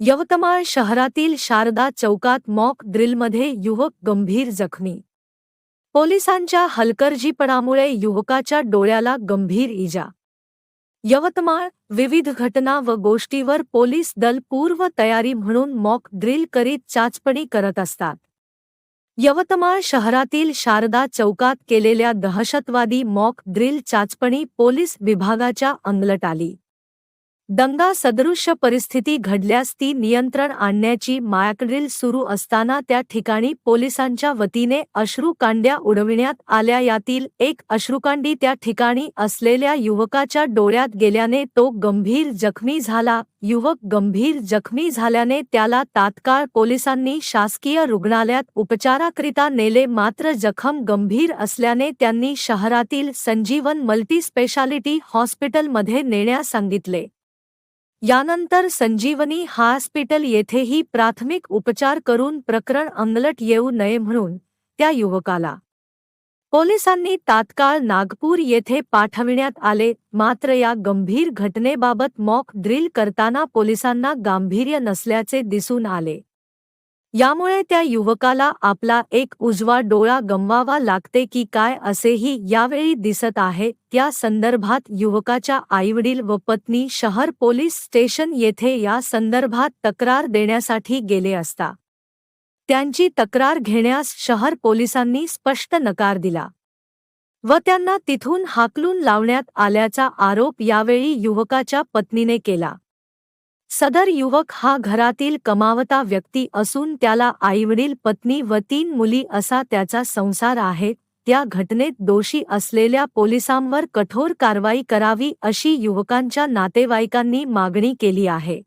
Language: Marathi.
यवतमाळ शहरातील शारदा चौकात मॉक ड्रिलमध्ये युवक गंभीर जखमी. पोलिसांच्या हलकर्जीपणामुळे युवकाच्या डोळ्याला गंभीर इजा. यवतमाळ विविध घटना व गोष्टीवर पोलीस दल पूर्व तयारी म्हणून मॉक ड्रिल करीत चाचपणी करत असतात. यवतमाळ शहरातील शारदा चौकात केलेल्या दहशतवादी मॉक ड्रिल चाचपणी पोलीस विभागाच्या अंगलट आली. दंगा सदृश्य परिस्थिती घडल्यास ती नियंत्रण आणण्याची मायाकडील सुरू असताना त्या ठिकाणी पोलिसांच्या वतीने अश्रुकांड्या उडविण्यात आल्या. यातील एक अश्रुकांडी त्या ठिकाणी असलेल्या युवकाच्या डोळ्यात गेल्याने तो गंभीर जखमी झाला. युवक गंभीर जखमी झाल्याने त्याला तात्काळ पोलिसांनी शासकीय रुग्णालयात उपचाराकरिता नेले. मात्र जखम गंभीर असल्याने त्यांनी शहरातील संजीवन मल्टीस्पेशालिटी हॉस्पिटलमध्ये नेण्यास सांगितले. यानंतर संजीवनी हॉस्पिटल येथेही प्राथमिक उपचार करून प्रकरण अंगलट येऊ नये म्हणून त्या युवकाला. पोलिसांनी तात्काळ नागपूर येथे पाठविण्यात आले मात्र या गंभीर घटनेबाबत मॉक ड्रिल करताना पोलिसांना गांभीर्य नसल्याचे दिसून आले. यामुळे त्या युवकाला आपला एक उजवा डोळा गमवावा लागते की काय असेही यावेळी दिसत आहे. त्या संदर्भात युवकाच्या आईवडील व पत्नी शहर पोलीस स्टेशन येथे या संदर्भात तक्रार देण्यासाठी गेले असता. त्यांची तक्रार घेण्यास शहर पोलिसांनी स्पष्ट नकार दिला. व त्यांना तिथून हाकलून लावण्यात आल्याचा आरोप यावेळी युवकाच्या पत्नीने केला. सदर युवक हा घरातील कमावता व्यक्ती असून त्याला आईवडील पत्नी व तीन मुली असा त्याचा संसार आहे. त्या घटनेत दोषी असलेल्या पोलिसांवर कठोर कारवाई करावी अशी युवकांच्या नातेवाईकांनी मागणी केली आहे.